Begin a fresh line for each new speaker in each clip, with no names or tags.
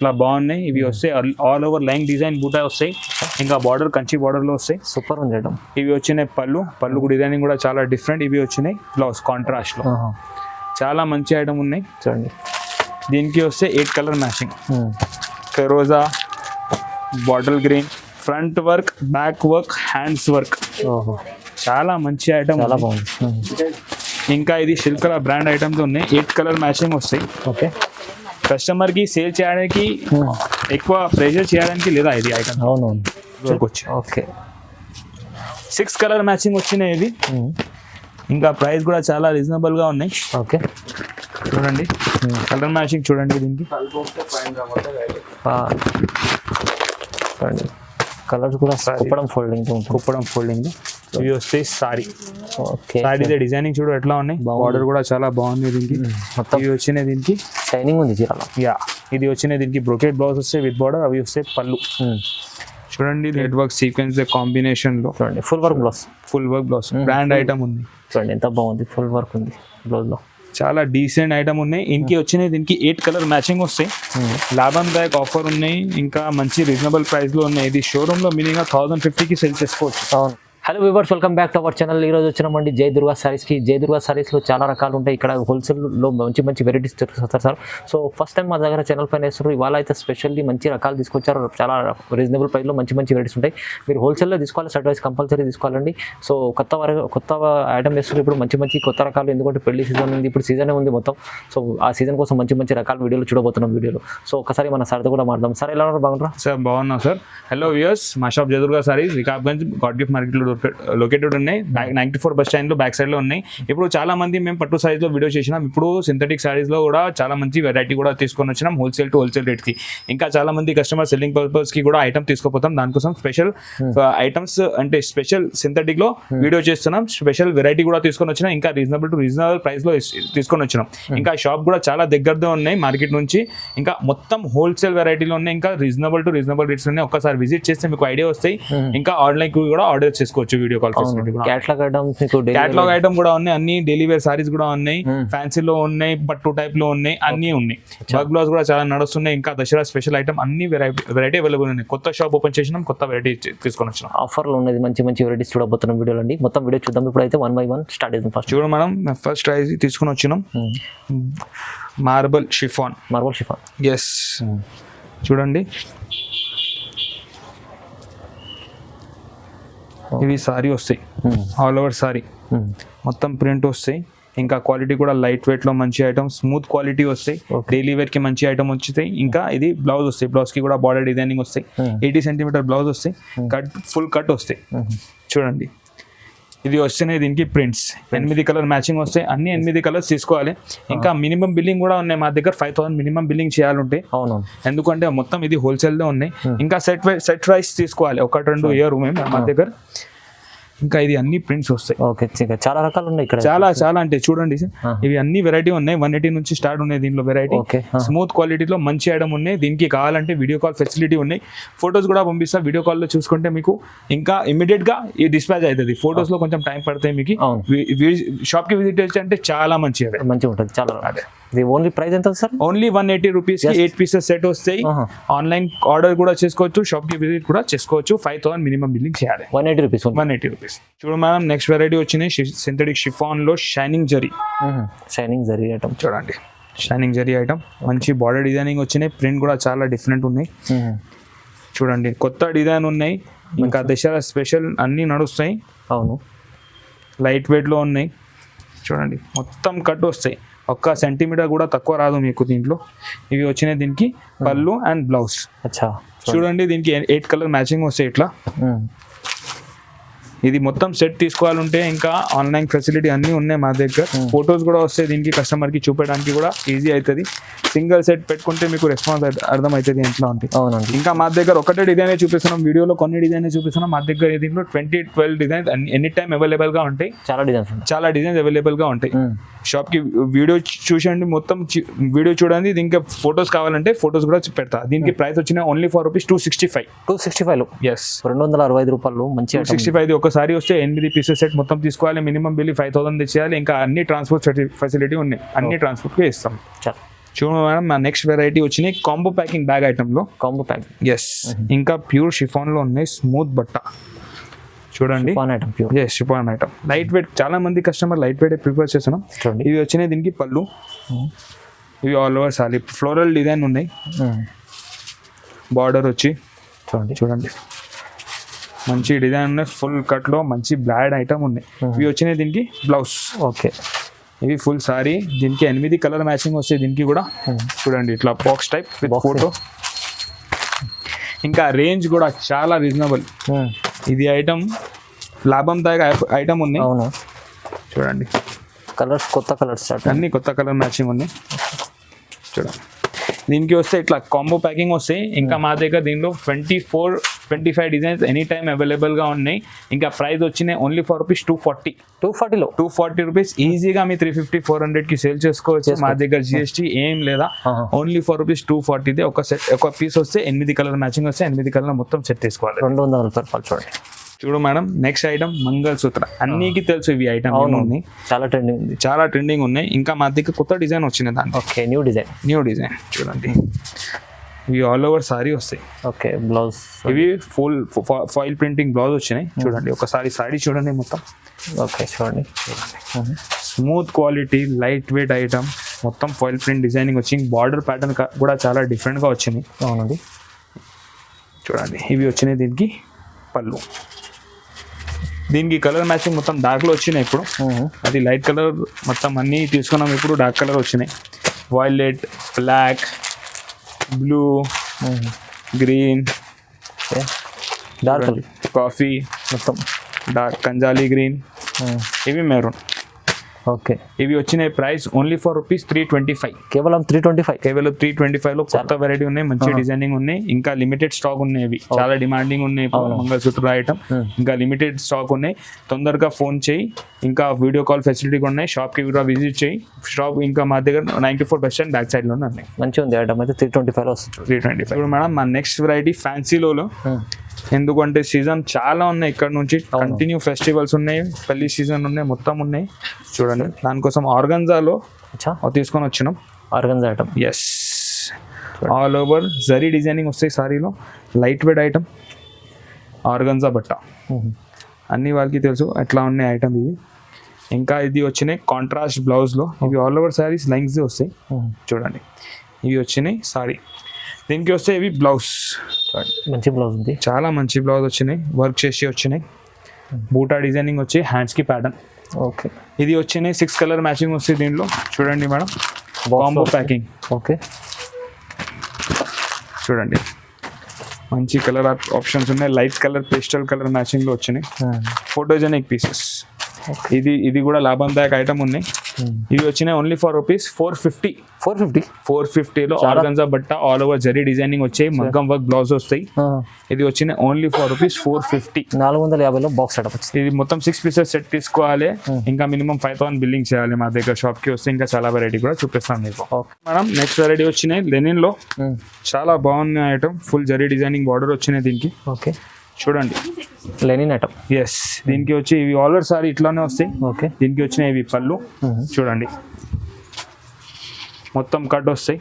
ఇట్లా బాగున్నాయి. ఇవి వస్తాయి. ఆల్ ఓవర్ లైన్ డిజైన్ బూటా వస్తాయి. ఇంకా బార్డర్ కంచి border లో వస్తాయి.
సూపర్ ఉంది
ఇవి వచ్చినాయి పళ్ళు. పళ్ళు డిజైనింగ్ కూడా చాలా డిఫరెంట్ ఇవి వచ్చినాయి బ్లౌజ్ కాంట్రాస్ట్లో. చాలా మంచి ఐటమ్ ఉన్నాయి.
చూడండి.
దీనికి వస్తే eight colour matching. ఫెరోజా bottle green front work back work hands work చాలా మంచి ఐటమ్
చాలా బాగుంది.
ఇంకా ఇది శిల్కల బ్రాండ్ ఐటమ్స్ ఉన్నాయి. ఎయిట్ కలర్ మ్యాచింగ్ వస్తాయి.
ఓకే.
కస్టమర్కి సేల్ చేయడానికి ఎక్కువ ప్రెషర్ చేయడానికి లేదా ఇది ఐటమ్?
అవునవును. ఓకే.
సిక్స్ కలర్ మ్యాచింగ్ వచ్చినాయి ఇది. ఇంకా ప్రైస్ కూడా చాలా రీజనబుల్గా ఉన్నాయి.
ఓకే.
చూడండి. కలర్ మ్యాచింగ్ చూడండి దీనికి.
కలర్స్ కూడా కుప్పడం ఫోల్డింగ్
కుప్పడం ఫోల్డింగ్. ఇవి వస్తాయి సారీ సారీ డిజైనింగ్ చూడు ఎట్లా ఉన్నాయి. బార్డర్ కూడా చాలా బాగుంది దీనికి.
మొత్తం
ఇవి వచ్చినాయి దీనికి.
షైనింగ్ ఉంది చీరలో
యా ఇది వచ్చినాయి దీనికి. బ్రోకెట్ బ్లౌజ్ వస్తాయి విత్ బార్డర్ అవి వస్తాయి పళ్ళు. చూడండి రెడ్ వర్క్ సీక్వెన్స్ కాంబినేషన్లో.
చూడండి full work blouse
full work blouse brand item ఉంది.
చూడండి ఎంత బాగుంది. ఫుల్ వర్క్ ఉంది బ్లౌజ్లో
చాలా డీసెంట్ ఐటమ్ ఉన్నాయి. ఇంకి వచ్చినాయి దీనికి ఎయిట్ కలర్ మ్యాచింగ్ వస్తాయి. లాభందాయక ఆఫర్ ఉన్నాయి. ఇంకా మంచి రీజనబుల్ ప్రైస్లో ఉన్నాయి. ఇది షోరూమ్లో మినిమం థౌసండ్ ఫిఫ్టీకి సెల్ చేసుకోవచ్చు.
Hello viewers welcome back to our channel ఈ రోజు వచ్చినామండి జై దుర్గా సారీస్కి జై దుర్గా సారీస్లో చాలా రకాలు ఉంటాయి. ఇక్కడ హోల్సేల్లో మంచి మంచి వెరైటీస్ దొరుకుతారు సార్. సో ఫస్ట్ టైం మా దగ్గర ఛానల్ పైన వేస్తారు ఇవాళ అయితే స్పెషల్లీ మంచి రకాలు తీసుకొచ్చారు. చాలా రీజనబుల్ ప్రైస్లో మంచి మంచి వెరైటీస్ ఉంటాయి. మీరు హోల్సేల్లో తీసుకోవాలి సెట్ వైస్ కంపల్సరీ తీసుకోవాలండి. సో కొత్త వరకు కొత్త ఐటమ్ వేస్తారు ఇప్పుడు మంచి మంచి కొత్త రకాలు ఎందుకంటే పెళ్ళి సీజన్ ఉంది. ఇప్పుడు సీజనే ఉంది మొత్తం. సో ఆ సీజన్ కోసం మంచి మంచి రకాల వీడియోలు చూడబోతున్నాం వీడియోలో. సో ఒకసారి మన సార్తో కూడా మాట్లాడదాం. సార్ ఎలా ఉన్నారు? బాగుంటారా
సార్ బాగున్నాం సార్. హలో వ్యూయర్స్ మా షాప్ జదుర్గా సారీస్ వికాబ్గంజ్ గాడ్ గిఫ్ట్ మార్కెట్లో లొకేటెడ్ ఉన్నాయి. నైన్టీ ఫోర్ బస్ స్టాండ్లో బ్యాక్ సైడ్లో ఉన్నాయి. ఇప్పుడు చాలా మంది మేము పట్టు సారీస్లో వీడియో చేసినాం. ఇప్పుడు సింథటిక్ సారీస్లో కూడా చాలా మంచి వెరైటీ కూడా తీసుకొని వచ్చినాం. హోల్సేల్ టు హోల్సేల్ రేట్కి. ఇంకా చాలా మంది కస్టమర్ సెల్లింగ్ పర్పస్కి కూడా ఐటమ్ తీసుకోపోతాం. దానికోసం స్పెషల్ ఐటమ్స్ అంటే స్పెషల్ సింథటిక్లో వీడియో చేస్తున్నాం. స్పెషల్ వెరైటీ కూడా తీసుకొని వచ్చినాం. ఇంకా రీజనబుల్ టు రీజనబుల్ ప్రైస్లో ఇస్- తీసుకొని వచ్చినాం. ఇంకా షాప్ కూడా చాలా దగ్గరలో ఉన్నాయి మార్కెట్ నుంచి. ఇంకా మొత్తం హోల్సేల్ వెరైటీలో ఉన్నాయి. ఇంకా రీజనబుల్ టు రీజనబుల్ రేట్స్ ఉన్నాయి ఒక్కసారి విజిట్ చేస్తే మీకు ఐడియా వస్తాయి. ఇంకా ఆన్లైన్ కూడా ఆర్డర్ చేసుకోవచ్చు. వీడియో కాల్ ఫెసిలిటీ కూడా.
క్యాట్లాగ్ ఐటమ్స్ మీకు
క్యాటలాగ్ ఐటమ్ కూడా ఉన్నాయి అన్ని డైలీ వేర్ సారీస్ కూడా ఉన్నాయి ఫ్యాన్సీలో ఉన్నాయి పట్టు టైప్లో ఉన్నాయి అన్ని ఉన్నాయి. వర్క్ బ్లౌజ్ కూడా చాలా నడుస్తున్నాయి ఇంకా దసరా స్పెషల్ ఐటమ్ అన్ని వెరైటీ వెరైటీ అవైలబుల్ ఉన్నాయి. కొత్త షాప్ ఓపెన్ చేసినాం కొత్త వెరైటీ తీసుకొని వచ్చినాం.
ఆఫర్లు ఉన్నది మంచి మంచి వెరైటీస్ చూడబోతున్నాం వీడియోలో అండి. మొత్తం వీడియో చూద్దాం ఇప్పుడైతే వన్ బై వన్ స్టార్ట్ చేద్దాం ఫస్ట్
చూడు మనం ఫస్ట్ ప్రైజ్ తీసుకొని వచ్చినాం. Marble chiffon
marble chiffon
yes చూడండి. ఇవి సారీ వస్తాయి. All over sari. మొత్తం ప్రింట్ వస్తాయి. ఇంకా క్వాలిటీ కూడా లైట్ వెయిట్లో మంచి ఐటమ్ స్మూత్ క్వాలిటీ వస్తాయి. డైలీ వేర్కి మంచి ఐటమ్ వచ్చాయి ఇంకా ఇది బ్లౌజ్ వస్తాయి. బ్లౌజ్కి కూడా బార్డర్ డిజైనింగ్ వస్తాయి. ఎయిటీ సెంటీమీటర్ బ్లౌజ్ వస్తాయి. కట్ ఫుల్ కట్ వస్తాయి. చూడండి. ఇది వస్తేనే దీనికి ప్రింట్స్ ఎనిమిది కలర్ మ్యాచింగ్ వస్తాయి. అన్ని ఎనిమిది కలర్స్ తీసుకోవాలి. ఇంకా మినిమం బిల్లింగ్ కూడా ఉన్నాయి మా దగ్గర. ఫైవ్ థౌసండ్ మినిమం బిల్లింగ్ చేయాలంటే.
అవును.
ఎందుకంటే మొత్తం ఇది హోల్సేల్లో ఉన్నాయి. ఇంకా సెట్ సెట్ వైస్ తీసుకోవాలి. ఒకటి రెండు ఇయర్ మేము మా దగ్గర. ఇంకా ఇది అన్ని ప్రింట్స్ వస్తాయి.
ఓకే చాలా రకాలు ఉన్నాయి ఇక్కడ.
చాలా చాలా అంటే చూడండి ఇవి అన్ని వెరైటీ ఉన్నాయి. వన్ ఎయిటీ నుంచి స్టార్ట్ ఉన్నాయి దీనిలో వెరైటీ
ఓకే
స్మూత్ క్వాలిటీలో మంచి ఐటమ్ ఉన్నాయి. దీనికి కావాలంటే వీడియో కాల్ ఫెసిలిటీ ఉన్నాయి. ఫొటోస్ కూడా పంపిస్తా. వీడియో కాల్లో చూసుకుంటే మీకు ఇంకా ఇమీడియట్గా ఈ డిస్పాచ్ అవుతుంది. ఫొటోస్లో కొంచెం టైం పడతాయి మీకు. షాప్కి విజిట్ చేసి అంటే చాలా మంచి
మంచిగా ఉంటుంది. చాలా ఇది ఓన్లీ ప్రైస్ ఎంత sir
only one eighty rupees eight pieces set వస్తాయి. ఆన్లైన్ ఆర్డర్ కూడా చేసుకోవచ్చు షాప్కి విజిట్ కూడా చేసుకోవచ్చు. ఫైవ్ థౌసండ్ మినిమం బిల్లింగ్ చేయాలి.
One eighty rupees
one eighty rupees చూడు మనం నెక్స్ట్ వెరైటీ వచ్చినాయి. సింథటిక్ షిఫాన్లో షైనింగ్ జరీ
షైనింగ్ జరిగే ఐటమ్
చూడండి. షైనింగ్ జరీ ఐటమ్ మంచి బార్డర్ డిజైనింగ్ వచ్చినాయి. ప్రింట్ కూడా చాలా డిఫరెంట్ ఉన్నాయి. చూడండి. కొత్త డిజైన్ ఉన్నాయి. ఇంకా దసరా స్పెషల్ అన్నీ నడుస్తాయి.
అవును.
లైట్ వెయిట్లో ఉన్నాయి. చూడండి. మొత్తం కట్ వస్తాయి. ఒక్క సెంటీమీటర్ కూడా తక్కువ రాదు మీకు దీంట్లో. ఇవి వచ్చినాయి దీనికి పళ్ళు అండ్ బ్లౌజ్.
అచ్చా.
చూడండి దీనికి ఎయిట్ కలర్ మ్యాచింగ్ వస్తాయి ఇట్లా ఇది మొత్తం సెట్ తీసుకోవాలంటే ఇంకా ఆన్లైన్ ఫెసిలిటీ అన్నీ ఉన్నాయి మా దగ్గర. ఫొటోస్ కూడా వస్తాయి దీనికి కస్టమర్కి చూపించడానికి కూడా ఈజీ అవుతుంది సింగిల్ సెట్ పెట్టుకుంటే మీకు రెస్పాన్స్ అర్థం అవుతుంది ఎట్లా ఉంటుంది
అవునండి.
ఇంకా మా దగ్గర ఒకటే డిజైన్ చూపిస్తున్నాం వీడియోలో కొన్ని డిజైన్ చూపిస్తున్నాం. మా దగ్గర దీంట్లో twenty twelve designs any time అవైలబుల్గా ఉంటాయి.
చాలా డిజైన్స్
చాలా డిజైన్స్ అవైలబుల్గా ఉంటాయి.
మ్మ్.
షాప్కి వీడియో చూసండి మొత్తం వీడియో చూడండి. దీనికి ఫొటోస్ కావాలంటే ఫొటోస్ కూడా పెడతా. దీనికి ప్రైస్ వచ్చిన only for rupees two sixty five
two sixty five
yes
రెండు వందల అరవై ఐదు రూపాయలు మంచి
సిక్స్టీ ఫైవ్ ఒకసారి వస్తే ఎనిమిది పీసెస్ సెట్ మొత్తం తీసుకోవాలి మినిమం బిల్ ఫైవ్ థౌసండ్ తెచ్చేయాలి ఇంకా అన్ని ట్రాన్స్పోర్ట్ ఫెసిలిటీ ఉన్నాయి. అన్ని ట్రాన్స్పోర్ట్కి ఇస్తాం.
చాలా
చూడండి మేడం మా నెక్స్ట్ వెరైటీ వచ్చినాయి కాంబో ప్యాకింగ్ బ్యాగ్ ఐటెంలో
కాంబో ప్యాక్
ఎస్ ఇంకా ప్యూర్ షిఫాన్లో ఉన్నాయి స్మూత్ బట్ట. చూడండి.
Fan item pure
yes chiffon item light weight చాలా మంది కస్టమర్ లైట్ వెయిట్ ప్రిఫర్ చేస్తున్నాం. ఇవి వచ్చినాయి దీనికి పళ్ళు. ఇవి all over sari floral design ఉన్నాయి. బార్డర్ వచ్చి.
చూడండి.
చూడండి. మంచి డిజైన్ ఉన్నాయి ఫుల్ కట్లో మంచి బ్లాడ్ ఐటమ్ ఉన్నాయి. ఇవి వచ్చినాయి దీనికి బ్లౌజ్
ఓకే.
ఇవి ఫుల్ సారీ దీనికి ఎనిమిది కలర్ మ్యాచింగ్ వస్తాయి దీనికి కూడా. చూడండి ఇట్లా బాక్స్ టైప్ విత్ ఫోటో ఇంకా రేంజ్ కూడా చాలా రీజనబుల్ ఇది ఐటమ్ లాభందాయక ఐటమ్ ఉన్నాయి.
అవును.
చూడండి.
కలర్స్ కొత్త కలర్స్
అన్ని కొత్త కలర్ మ్యాచింగ్ ఉన్నాయి. చూడండి. దీనికి వస్తే ఇట్లా కాంబో ప్యాకింగ్ వస్తాయి. ఇంకా మా దగ్గర దీనిలో twenty four twenty five designs any time అవైలబుల్గా ఉన్నాయి. ఇంకా ప్రైస్ వచ్చినాయి only for rupees two forty
two ఫార్టీలో
two forty rupees ఈజీగా మీ త్రీ ఫిఫ్టీ ఫోర్ హండ్రెడ్కి సేల్ చేసుకోవచ్చు. మా దగ్గర జిఎస్టీ ఏం లేదా. ఓన్లీ ఫోర్ రూపీస్ టూ ఫార్టీదే ఒక సెట్ ఒక పీస్ వస్తే ఎనిమిది కలర్ మ్యాచింగ్ వస్తే ఎనిమిది కలర్ మొత్తం సెట్ తీసుకోవాలి
రెండు వందల రూపాయలు చూడండి.
చూడు మేడం నెక్స్ట్ ఐటమ్ మంగళసూత్ర. అన్నికి తెలుసు ఇవి ఐటమ్ ఉన్నాయి
చాలా ట్రెండింగ్ ఉంది.
చాలా ట్రెండింగ్ ఉన్నాయి. ఇంకా మా దగ్గర కొత్త డిజైన్ వచ్చింది దాంట్లో.
Okay new design
new design చూడండి. ఇవి ఆల్ ఓవర్ సారీ వస్తాయి.
ఓకే బ్లౌజ్
ఇవి ఫుల్ ఫాయిల్ ప్రింటింగ్ బ్లౌజ్ వచ్చినాయి. చూడండి ఒకసారి సారీ చూడండి మొత్తం.
ఓకే చూడండి.
Smooth quality light weight item మొత్తం ఫాయిల్ ప్రింట్ డిజైనింగ్ వచ్చింది బార్డర్ ప్యాటర్న్ కూడా చాలా డిఫరెంట్గా వచ్చినాయి.
అవునండి.
చూడండి ఇవి వచ్చినాయి దీనికి పళ్ళు. దీనికి కలర్ మ్యాచింగ్ మొత్తం డార్క్లో వచ్చినాయి ఇప్పుడు. అది లైట్ కలర్ మొత్తం అన్నీ తీసుకున్నాం ఇప్పుడు డార్క్ కలర్ వచ్చినాయి. Violet black blue green
okay dark
coffee
మొత్తం
డార్క్ కంజాలి గ్రీన్ ఇవి మెరూన్
ఓకే.
ఇవి వచ్చినాయి price only for rupees three twenty five
కేవలం త్రీ ట్వంటీ ఫైవ్
కేవలం త్రీ ట్వంటీ ఫైవ్లో కొత్త వెరైటీ ఉన్నాయి మంచి డిజైనింగ్ ఉన్నాయి ఇంకా లిమిటెడ్ స్టాక్ ఉన్నాయి ఇవి. చాలా డిమాండింగ్ ఉన్నాయి మంగళసూత్ర ఐటమ్. ఇంకా లిమిటెడ్ స్టాక్ ఉన్నాయి. తొందరగా ఫోన్ చేయి. ఇంకా వీడియో కాల్ ఫెసిలిటీ కూడా ఉన్నాయి. షాప్కి కూడా విజిట్ చేయి. షాప్ ఇంకా మా దగ్గర నైన్టీ ఫోర్ స్టాండ్ బ్యాక్ సైడ్లోనే ఉన్నాయి.
మంచిగా ఉంది ఐటమ్ అయితే త్రీ ట్వంటీ ఫైవ్ వస్తుంది.
త్రీ ట్వంటీ ఫైవ్ ఇప్పుడు మేడం మా నెక్స్ట్ వెరైటీ ఫ్యాన్సీలో ఎందుకంటే సీజన్ చాలా ఉన్నాయి ఇక్కడ నుంచి. కంటిన్యూ ఫెస్టివల్స్ ఉన్నాయి పెళ్ళి సీజన్ ఉన్నాయి మొత్తం ఉన్నాయి. చూడండి దానికోసం ఆర్గన్జాలో తీసుకొని వచ్చినాం.
Organza item
yes all over zari designing వస్తాయి సారీలో. లైట్ వెయిట్ ఐటమ్ ఆర్గన్జా బట్ట. అన్ని వాళ్ళకి తెలుసు ఎట్లా ఉన్నాయి ఐటమ్ ఇవి. ఇంకా ఇది వచ్చినాయి కాంట్రాస్ట్ బ్లౌజ్లో ఇవి ఆల్ ఓవర్ సారీస్ లైన్స్ వస్తాయి. చూడండి. ఇవి వచ్చినాయి సారీ. దీనికి వస్తే ఇవి బ్లౌజ్.
మంచి బ్లౌజ్ ఉంది.
చాలా మంచి బ్లౌజ్ వచ్చినాయి. వర్క్ చేసి వచ్చినాయి. బూటా డిజైనింగ్ వచ్చి హ్యాండ్స్కి ప్యాటర్న్
ఓకే.
ఇది వచ్చినాయి. సిక్స్ కలర్ మ్యాచింగ్ వస్తాయి దీనిలో చూడండి మేడం.
వస్తాయి.
Packing
okay.
చూడండి. మంచి కలర్ ఆప్షన్స్ ఉన్నాయి. లైట్ కలర్ పేస్టల్ కలర్ మ్యాచింగ్లో వచ్చినాయి. ఫోటోజెనిక్ పీసెస్ ఇది ఇది కూడా లాభందాయక ఐటమ్ ఉన్నాయి. ఇవి వచ్చినాయి only for rupees four fifty
four fifty
four ఫిఫ్టీలో ఆర్గన్జా బట్ట ఆల్ ఓవర్ జరీ డిజైనింగ్ వచ్చాయి మగ్గం వర్క్ బ్లౌజ్ వస్తాయి. ఇది వచ్చిన only for rupees four fifty
నాలుగు వందల యాభైలో బాక్స్ వచ్చింది.
ఇది మొత్తం సిక్స్ పీసెస్ సెట్ తీసుకోవాలి. ఇంకా మినిమం ఫైవ్ థౌసండ్ బిల్లింగ్ చేయాలి మా దగ్గర. షాప్కి వస్తే ఇంకా చాలా వెరైటీ కూడా చూపిస్తాను మీకు. మేడం నెక్స్ట్ వెరైటీ వచ్చినాయి. లెనిన్లో చాలా బాగున్న item full zari designing border వచ్చినాయి దీనికి.
ఓకే.
చూడండి.
లెనిన్ ఐటమ్
ఎస్ దీనికి వచ్చి ఇవి ఆల్రెడీ సారీ ఇట్లానే వస్తాయి.
ఓకే
దీనికి వచ్చిన ఇవి పళ్ళు. చూడండి. మొత్తం కట్ వస్తాయి.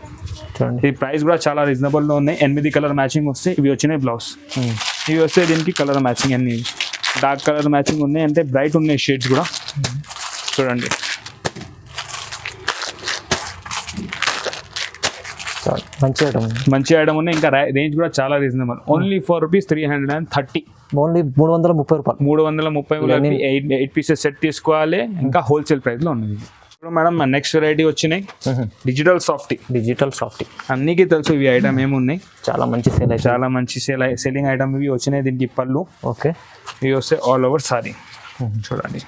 చూడండి.
ఈ ప్రైస్ కూడా చాలా రీజనబుల్లో ఉన్నాయి. ఎనిమిది కలర్ మ్యాచింగ్ వస్తాయి. ఇవి వచ్చినాయి బ్లౌజ్ ఇవి వస్తే దీనికి కలర్ మ్యాచింగ్ అన్ని. డార్క్ కలర్ మ్యాచింగ్ ఉన్నాయి అంటే బ్రైట్ ఉన్నాయి షేడ్స్ కూడా. చూడండి.
మంచి ఐటమ్
మంచి ఐటమ్ ఉన్నాయి. ఇంకా రేంజ్ కూడా చాలా reasonable only four rupees three hundred and thirty
only మూడు వందల ముప్పై రూపాయలు.
మూడు వందల ముప్పై. ఎయిట్ ఎయిట్ పీసెస్ సెట్ తీసుకోవాలి. ఇంకా హోల్సేల్ ప్రైస్లో ఉన్నది. ఇప్పుడు మేడం నెక్స్ట్ వెరైటీ వచ్చినాయి. డిజిటల్ సాఫ్టీ
డిజిటల్ సాఫ్ట్
అన్నికి తెలుసు ఇవి ఐటమ్ ఏమున్నాయి.
చాలా మంచి సేల్
చాలా మంచి సేల్ సెల్లింగ్ ఐటమ్ ఇవి వచ్చినాయి దీనికి పళ్ళు.
ఓకే
ఇవి వస్తే ఆల్ ఓవర్ సారీ చూడండి.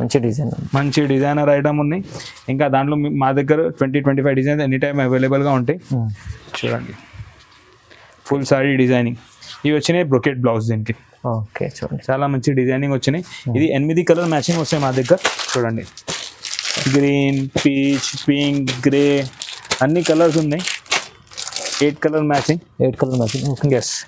మంచి డిజైన్
మంచి డిజైనర్ ఐటమ్ ఉన్నాయి. ఇంకా దాంట్లో మీ- దగ్గర twenty twenty five designs any time అవైలబుల్గా ఉంటాయి. చూడండి. ఫుల్ సారీ డిజైనింగ్ ఇవి వచ్చినాయి బ్రొకెట్ బ్లౌజ్ దీనికి.
ఓకే చూడండి.
చాలా మంచి డిజైనింగ్ వచ్చినాయి. ఇది ఎనిమిది కలర్ మ్యాచింగ్ వస్తాయి మా దగ్గర. చూడండి. గ్రీన్ పీచ్ పింక్ గ్రే అన్ని కలర్స్ ఉన్నాయి. Eight colour matching.
Eight colour matching.
Yes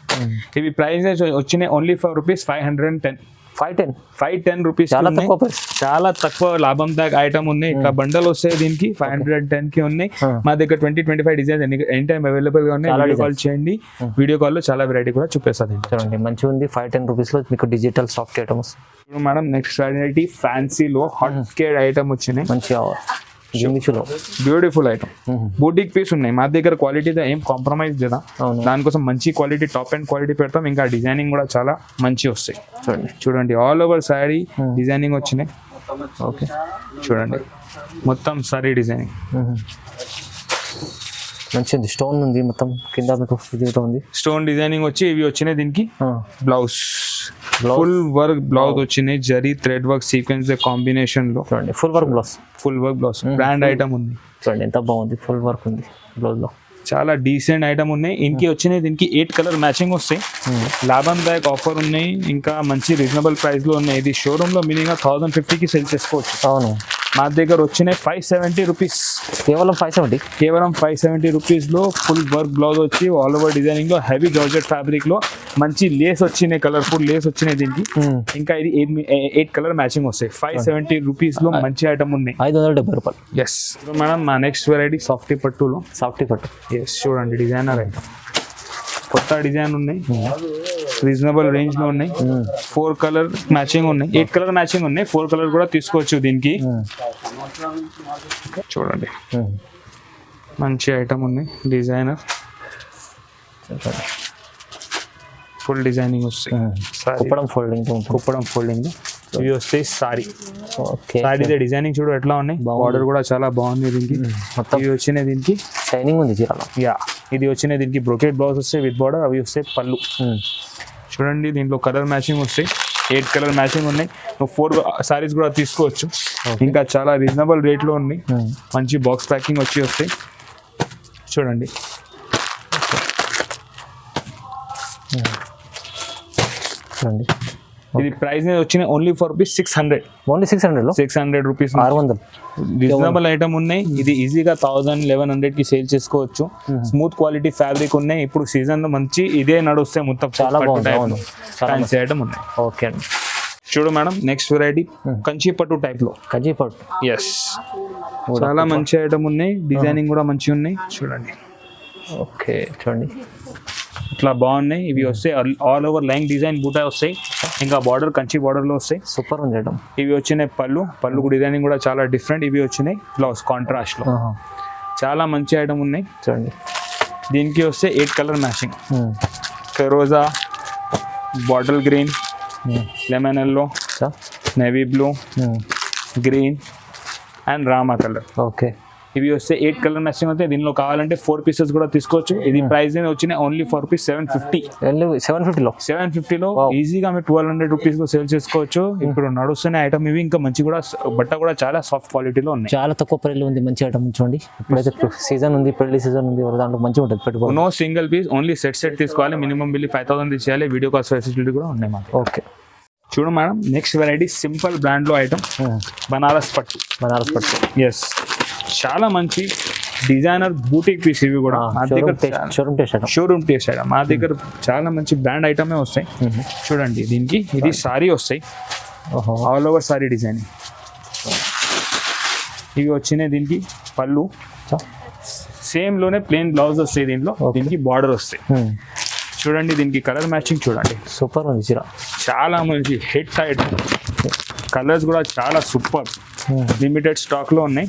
ఇవి ప్రైస్ వచ్చినాయి only for rupees five hundred and ten.
Five ten
five ten rupees
చాలా తక్కువ
చాలా తక్కువ లాభందాయక ఐటమ్ ఉన్నాయి. ఇట్లా బండల్ వస్తాయి దీనికి. ఫైవ్ హండ్రెడ్ టెన్కి ఉన్నాయి.
Hmm.
మా దగ్గర twenty twenty five designs any any time అవైలబుల్గా ఉన్నాయి వీడియో కాల్ చేయండి. వీడియో కాల్లో చాలా వెరైటీ కూడా చూపిస్తుంది
చూడండి మంచిగా ఉంది. ఫైవ్ టెన్ రూపీస్లో మీకు డిజిటల్ సాఫ్ట్ ఐటమ్స్
ఇప్పుడు మేడం నెక్స్ట్ వెరైటీ ఫ్యాన్సీలో హాట్ కేర్ ఐటమ్ వచ్చినాయి.
మంచిగా
బ్యూటిఫుల్ ఐటమ్ బూటిక్ పీస్ ఉన్నాయి. మా దగ్గర క్వాలిటీతో ఏం కాంప్రమైజ్ లేదా? దానికోసం మంచి క్వాలిటీ టాప్ అండ్ క్వాలిటీ పెడతాం. ఇంకా డిజైనింగ్ కూడా చాలా మంచి వస్తాయి.
చూడండి.
చూడండి ఆల్ ఓవర్ శారీ డిజైనింగ్ వచ్చినాయి.
ఓకే
చూడండి. మొత్తం సారీ డిజైనింగ్
మంచిది. స్టోన్ ఉంది మొత్తం. కింద మీకు ఇది ఉంది.
స్టోన్ డిజైనింగ్ వచ్చి ఇవి వచ్చినాయి దీనికి. బ్లౌజ్. ఫుల్ వర్క్ బ్లౌజ్ వచ్చినాయి. జరీ థ్రెడ్ వర్క్ సీక్వెన్స్ కాంబినేషన్లో.
చూడండి full work blouse
full work blouse brand item ఉంది.
చూడండి ఎంత బాగుంది. ఫుల్ వర్క్ ఉంది బ్లౌజ్లో
చాలా డీసెంట్ ఐటమ్ ఉన్నాయి. ఇంకి వచ్చినాయి. దీనికి ఎయిట్ కలర్ మ్యాచింగ్ వస్తాయి. లాభందాయక ఆఫర్ ఉన్నాయి. ఇంకా మంచి రీజనబుల్ ప్రైస్లో ఉన్నాయి. ఇది షోరూమ్లో మినిమం థౌసండ్ ఫిఫ్టీకి సెల్ చేసుకోవచ్చు.
అవును.
మా దగ్గర వచ్చినాయి ఫైవ్ సెవెంటీ రూపీస్
కేవలం ఫైవ్ సెవెంటీ
కేవలం ఫైవ్ సెవెంటీ రూపీస్లో ఫుల్ వర్క్ బ్లౌజ్ వచ్చి ఆల్ ఓవర్ డిజైనింగ్లో హెవీ జార్జెట్ ఫ్యాబ్రిక్లో మంచి లేస్ వచ్చినాయి కలర్ఫుల్ లేస్ వచ్చినాయి దీనికి. ఇంకా ఇది ఎయిట్ కలర్ మ్యాచింగ్ వస్తాయి. ఫైవ్ సెవెంటీ రూపీస్లో మంచి ఐటమ్ ఉన్నాయి.
ఐదు వందల డెబ్బై రూపాయలు.
ఎస్ మేడం మా నెక్స్ట్ వెరైటీ సాఫ్టీ పట్టులో.
సాఫ్టీ పట్టు.
ఎస్ చూడండి డిజైనర్ ఐటమ్ కొత్త డిజైన్ ఉన్నాయి. రీజనబుల్ రేంజ్లో ఉన్నాయి. ఫోర్ కలర్ మ్యాచింగ్ ఉన్నాయి. ఎయిట్ కలర్ మ్యాచింగ్ ఉన్నాయి. ఫోర్ కలర్ కూడా తీసుకోవచ్చు దీనికి. చూడండి. మంచి ఐటమ్ ఉంది. డిజైనర్. ఫుల్ డిజైనింగ్ వస్తాయి. Sorry.
Kuppadam folding
Kuppadam folding. ఇవి వస్తాయి సారీ.
ఓకే.
సారీ డిజైనింగ్ చూడు ఎట్లా ఉన్నాయి. బార్డర్ కూడా చాలా బాగుంది దీనికి.
మొత్తం
ఇవి వచ్చినాయి దీనికి.
షైనింగ్ ఉంది చీరలో.
యా. ఇది వచ్చినాయి దీనికి బ్రోకెట్ బ్లౌజ్ వస్తాయి విత్ బార్డర్ అవి వస్తాయి పళ్ళు. చూడండి దీంట్లో కలర్ మ్యాచింగ్ వస్తాయి. ఎయిట్ కలర్ మ్యాచింగ్ ఉన్నాయి. నువ్వు ఫోర్ సారీస్ కూడా తీసుకోవచ్చు. ఇంకా చాలా రీజనబుల్ రేట్లో ఉన్నాయి. మంచి బాక్స్ ప్యాకింగ్ వచ్చి వస్తాయి. చూడండి.
చూడండి.
ఇది ప్రైస్ వచ్చిన only for rupees six hundred
only six హండ్రెడ్లో
సిక్స్ హండ్రెడ్ రూపీస్
ఆరు వందలు.
రీజనబుల్ ఐటమ్ ఉన్నాయి. ఇది ఈజీగా థౌసండ్ లెవెన్ హండ్రెడ్కి సేల్ చేసుకోవచ్చు. స్మూత్ క్వాలిటీ ఫ్యాబ్రిక్ ఉన్నాయి. ఇప్పుడు సీజన్లో మంచి ఇదే నడుస్తాయి మొత్తం
చాలా బాగుంది,
ఫ్యాన్సీ ఐటమ్ ఉన్నాయి.
ఓకే అండి.
చూడు మేడం నెక్స్ట్ వెరైటీ కంచి పట్టు టైప్లో.
కంచి పట్టు
ఎస్ చాలా మంచి ఐటమ్ ఉన్నాయి. డిజైనింగ్ కూడా మంచిగా ఉన్నాయి. చూడండి.
ఓకే చూడండి.
ఇట్లా బాగున్నాయి. ఇవి వస్తాయి ఆల్ ఓవర్ లైన్ డిజైన్ బూటా వస్తాయి. ఇంకా బార్డర్ కంచి బార్డర్లో వస్తాయి.
సూపర్ ఉంది
ఇవి వచ్చినాయి పళ్ళు. పళ్ళు డిజైనింగ్ కూడా చాలా డిఫరెంట్ ఇవి వచ్చినాయి బ్లౌజ్ కాంట్రాస్ట్లో. చాలా మంచి ఐటమ్ ఉన్నాయి.
చూడండి.
దీనికి వస్తే eight colour matching ఫెరోజా bottle green lemon yellow navy blue green and Rama colour
okay
ఇవి వస్తే ఎయిట్ కలర్ మ్యాచింగ్ అయితే దీనిలో కావాలంటే ఫోర్ పీసెస్ కూడా తీసుకోవచ్చు. ఇది ప్రైస్ వచ్చిన only four piece seven fifty
seven ఫిఫ్టీలో
సెవెన్ ఫిఫ్టీలో. ఈజీగా మీరు ట్వెల్వ్ హండ్రెడ్ రూపీస్లో సేల్ చేసుకోవచ్చు. ఇప్పుడు నడుస్తున్న ఐటమ్ ఇవి ఇంకా మంచి కూడా బట్ట కూడా చాలా సాఫ్ట్ క్వాలిటీలో ఉన్నాయి.
చాలా తక్కువ ప్రైస్లో ఉంది మంచి ఐటమ్ చూడండి. ఇప్పుడైతే సీజన్ ఉంది పెళ్ళి సీజన్ ఉంది దాంట్లో మంచిగా ఉంటుంది పెట్టుకోవాలి
no single piece only set set తీసుకోవాలి. మినిమం బిల్ ఫైవ్ థౌసండ్ తీసేయాలి. వీడియో కాల్ ఫెసిలిటీ కూడా ఉన్నాయి మాకు.
ఓకే
చూడు మేడం నెక్స్ట్ వెరైటీ సింపుల్ బ్రాండ్లో ఐటమ్ బనారస్ పట్టు.
బనారస్ పట్టు.
ఎస్ చాలా మంచి డిజైనర్ బూటిక్ పీస్ ఇవి కూడా. మా దగ్గర
షోరూమ్ టేస్ట్ షోరూమ్ టేస్ట్
మా దగ్గర చాలా మంచి బ్రాండ్ ఐటమే వస్తాయి. చూడండి దీనికి. ఇది సారీ వస్తాయి.
ఓహో.
All over sari design. ఇవి వచ్చినాయి దీనికి. పళ్ళు. సేమ్లోనే ప్లేన్ బ్లౌజ్ వస్తాయి దీంట్లో. దీనికి బార్డర్ వస్తాయి. చూడండి దీనికి కలర్ మ్యాచింగ్ చూడండి.
సూపర్ ఉంది చీర
చాలా మంచి హిట్ ఐటమ్ కలర్స్ కూడా చాలా సూపర్ లిమిటెడ్ స్టాక్లో ఉన్నాయి.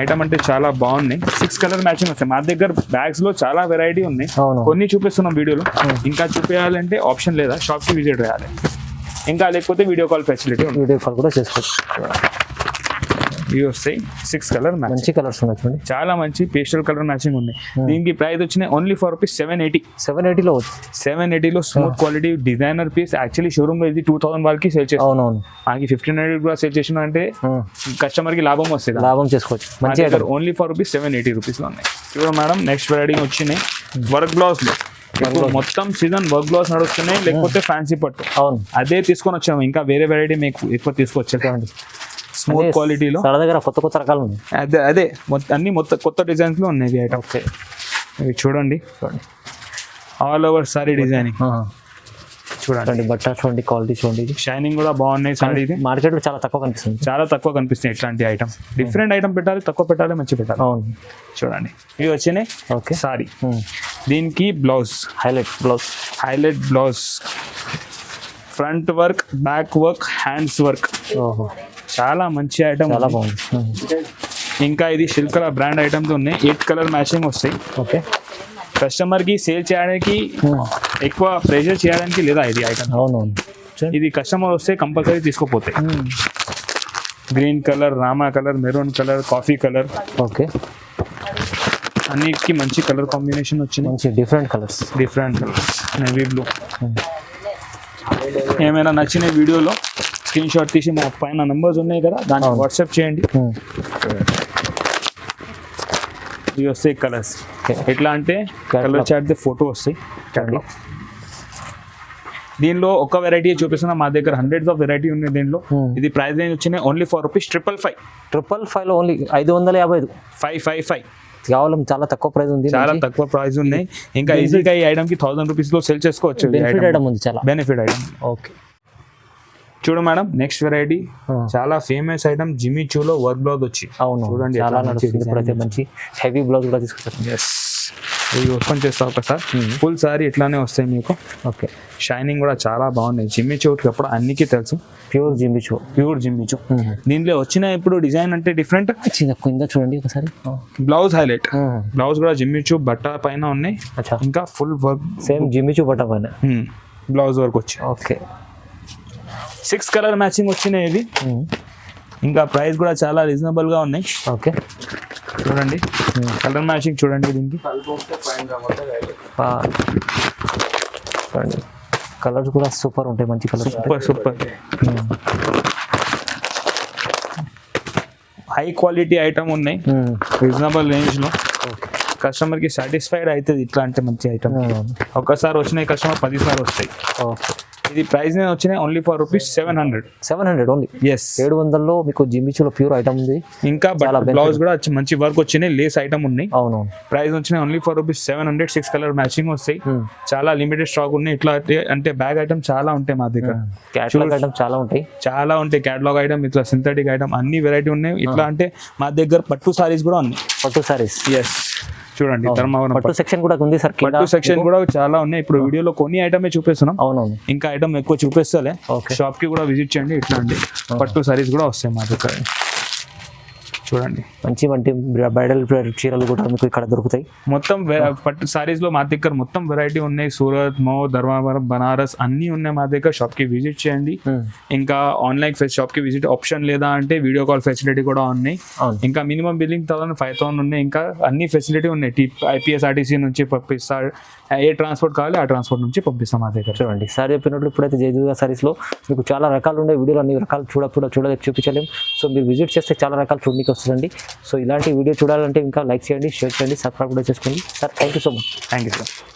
ఐటమ్ అంటే చాలా బాగున్నాయి. సిక్స్ కలర్ మ్యాచింగ్ వస్తాయి. మా దగ్గర బ్యాగ్స్లో చాలా వెరైటీ ఉన్నాయి. కొన్ని చూపిస్తున్నాం వీడియోలో. ఇంకా చూపించాలంటే ఆప్షన్ లేదా? షాప్కి విజిట్ చేయాలి. ఇంకా లేకపోతే video call facility
video call కూడా చేసుకోవచ్చు.
ఇవి వస్తాయి సిక్స్ కలర్
మంచి కలర్స్ ఉన్నాయి చూడండి.
చాలా మంచి పేస్టల్ కలర్ మ్యాచింగ్ ఉన్నాయి. దీనికి ప్రైస్ వచ్చినాయి only for rupees seven eighty
seven ఎయిటీలో
seven ఎయిటీలో smooth quality designer piece actually షోరూమ్లో ఇది టూ థౌసండ్ వాళ్ళకి సేల్ చేస్తాం
అవునవును.
మాకి ఫిఫ్టీన్ హండ్రెడ్ కూడా సేల్ చేసిన అంటే కస్టమర్కి లాభం వస్తుంది.
లాభం చేసుకోవచ్చు. మంచి
only for rupees seven eighty రూపీస్లో ఉన్నాయి. చూడండి మేడం నెక్స్ట్ వెరైటీ వచ్చినాయి. వర్క్ బ్లౌజ్లో. మొత్తం సీజన్ వర్క్ బ్లౌజ్ నడుస్తున్నాయి లేకపోతే ఫ్యాన్సీ పట్టు.
అవును.
అదే తీసుకొని వచ్చాము. ఇంకా వేరే వెరైటీ మీకు ఎక్కువ తీసుకొచ్చాము స్మూత్ క్వాలిటీలో.
సరదా దగ్గర కొత్త కొత్త రకాలు ఉన్నాయి.
అదే అదే మొత్తం అన్ని మొత్తం కొత్త డిజైన్స్లో ఉన్నాయి ఐటమ్ ఇవి చూడండి.
చూడండి.
ఆల్ ఓవర్ సారీ డిజైనింగ్ చూడండి.
బట్ట చూడండి క్వాలిటీ చూడండి
షైనింగ్ కూడా బాగున్నాయి సారీ ఇది.
మార్కెట్లో చాలా తక్కువ కనిపిస్తుంది.
చాలా తక్కువ కనిపిస్తుంది ఇట్లాంటి ఐటమ్ డిఫరెంట్ ఐటమ్ పెట్టాలి తక్కువ పెట్టాలి మంచి పెట్టాలి.
అవును.
చూడండి. ఇవి వచ్చినాయి
ఓకే.
సారీ దీనికి blouse
highlight blouse
highlight blouse front work back work hands work
ఓహో.
చాలా మంచి ఐటమ్
చాలా బాగుంది.
ఇంకా ఇది సిల్క్ బ్రాండ్ ఐటమ్స్ ఉన్నాయి. ఎయిట్ కలర్ మ్యాచింగ్ వస్తాయి.
ఓకే.
కస్టమర్కి సేల్ చేయడానికి ఎక్కువ ప్రెషర్ చేయడానికి లేదా ఇది ఐటమ్
అవునవును.
ఇది కస్టమర్ వస్తే కంపల్సరీ తీసుకోపోతాయి. Green colour Rama colour maroon colour coffee colour
okay.
అన్నిటికీ మంచి కలర్ కాంబినేషన్ వచ్చింది.
మంచి different colours
different colours navy blue ఏమైనా నచ్చిన వీడియోలో స్క్రీన్ షాట్ తీసి మా పైన నంబర్స్ ఉన్నాయి కదా దాన్ని
అవును.
వాట్సాప్ చేయండి. ఇవి వస్తాయి కలర్స్ ఎట్లా అంటే. కలర్ చార్ట్ ఫోటో వస్తాయి. దీనిలో ఒక వెరైటీ చూపిస్తున్నా మా దగ్గర హండ్రెడ్స్ ఆఫ్ వెరైటీ ఉన్నాయి దీనిలో. ఇది ప్రైస్ రేంజ్ వచ్చినాయి only for rupees triple five
triple ఫైవ్లో ఓన్లీ ఐదు వందల యాభై ఐదు.
ఫైవ్ ఫైవ్ ఫైవ్
కేవలం చాలా తక్కువ ప్రైస్ ఉంది
చాలా తక్కువ ప్రైస్ ఉన్నాయి. ఇంకా ఈజీగా ఈ ఐటమ్కి థౌసండ్ రూపీస్లో సెల్ చేసుకోవచ్చు.
బెనిఫిట్ ఐటమ్ ఉంది చాలా.
బెనిఫిట్ ఐటమ్
ఓకే
చూడు మేడం నెక్స్ట్ వెరైటీ చాలా ఫేమస్ ఐటమ్ జిమ్మి చూలో వర్క్ బ్లౌజ్ వచ్చి.
అవును
చూడండి
చాలా నడుస్తుంది ఇప్పుడైతే మంచి హెవీ బ్లౌజ్ కూడా తీసుకొచ్చారు.
ఎస్ ఇది ఓపెన్ చేస్తా ఒకసారి ఫుల్ సారీ ఇట్లానే వస్తాయి మీకు.
ఓకే
షైనింగ్ కూడా చాలా బాగున్నాయి. జిమ్మి చోటుకి అప్పుడు అన్నికి తెలుసు.
ప్యూర్ జింబిచు
ప్యూర్ జిమ్మి చూ దీనిలో వచ్చిన ఇప్పుడు డిజైన్ అంటే డిఫరెంట్
కింద చూడండి ఒకసారి.
బ్లౌజ్ హైలైట్ బ్లౌజ్ కూడా జిమ్మి చూ బట్ట పైన ఉన్నాయి. ఇంకా ఫుల్ వర్క్
సేమ్ జిమ్మిచు బట్ట పైన.
బ్లౌజ్ వర్క్ వచ్చి.
ఓకే
సిక్స్ కలర్ మ్యాచింగ్ వచ్చినాయి ఇది ఇంకా ప్రైస్ కూడా చాలా రీజనబుల్గా ఉన్నాయి.
ఓకే.
చూడండి. కలర్ మ్యాచింగ్ చూడండి దీనికి.
కలర్స్ కూడా సూపర్ ఉంటాయి మంచి colours.
Super super. High quality item ఉన్నాయి. రీజనబుల్ రేంజ్లో. కస్టమర్కి సాటిస్ఫైడ్ అవుతుంది ఇట్లా అంటే మంచి ఐటమ్ ఒక్కసారి వచ్చినాయి కస్టమర్ పదిసారి వస్తాయి.
ఓకే.
ఇది ప్రైస్ నేను వచ్చినాయి only for rupees seven hundred
seven hundred only
yes
ఏడు వందల్లో మీకు జిమ్మిచులో ప్యూర్ ఐటమ్ ఉంది.
ఇంకా. బ్లౌజ్ కూడా మంచి వర్క్ వచ్చినాయి లేస్ ఐటమ్ ఉన్నాయి.
అవునవును.
ప్రైస్ వచ్చినాయి only for rupees seven hundred six colour matching వస్తాయి. చాలా లిమిటెడ్ స్టాక్ ఉన్నాయి. ఇట్లా అంటే- అంటే బ్యాగ్ ఐటమ్ చాలా ఉంటాయి మా దగ్గర.
క్యాటలాగ్ ఐటమ్ చాలా ఉంటాయి.
చాలా ఉంటాయి. క్యాటలాగ్ ఐటమ్ ఇట్లా సింథటిక్ ఐటమ్ అన్ని వెరైటీ ఉన్నాయి. ఇట్లా అంటే మా దగ్గర పట్టు సారీస్ కూడా ఉన్నాయి.
పట్టు సారీస్
ఎస్ చూడండి ధర్మవరం
పట్టు సెక్షన్ కూడా ఉంది సార్
పట్టు సెక్షన్ కూడా చాలా ఉన్నాయి. ఇప్పుడు వీడియోలో కొన్ని ఐటమే చూపిస్తున్నాం.
అవునవును
ఇంకా ఐటమ్ ఎక్కువ చూపిస్తలే. షాప్కి కూడా విజిట్ చేయండి ఇట్లా అండి పట్టు సారీస్ కూడా వస్తాయి మా దగ్గర. చూడండి.
మంచి మంచి బ్రైడల్ చీరలు కూడా మీకు ఇక్కడ దొరుకుతాయి.
మొత్తం పట్టు సారీస్లో మా దగ్గర మొత్తం వెరైటీ ఉన్నాయి. సూరత్ మో ధర్మవరం బనారస్ అన్ని ఉన్నాయి మా దగ్గర. షాప్కి విజిట్ చేయండి. ఇంకా ఆన్లైన్ షాప్కి విజిట్ ఆప్షన్ లేదా అంటే వీడియో కాల్ ఫెసిలిటీ కూడా ఉన్నాయి. ఇంకా minimum billing thousand five thousand ఉన్నాయి. ఇంకా అన్ని ఫెసిలిటీ ఉన్నాయి. టీ ఐపీఎస్ఆర్టీసీ నుంచి పంపిస్తా ఏ ట్రాన్స్పోర్ట్ కావాలి ఆ ట్రాన్స్పోర్ట్ నుంచి పంపిస్తాం మా దగ్గర.
చూడండి. సార్ చెప్పినట్లు ఇప్పుడైతే జయదుర్గా సారీస్లో మీకు చాలా రకాలు ఉండే వీడియోలు అన్ని రకాలు చూడ కూడా చూడ చూపించలేం. సో మీరు విజిట్ చేస్తే చాలా రకాలు చూడడానికి వస్తుందండి. సో ఇలాంటి వీడియో చూడాలంటే ఇంకా లైక్ చేయండి షేర్ చేయండి సబ్స్క్రైబ్ కూడా చేసుకోండి. Sir thank you so much
thank you sir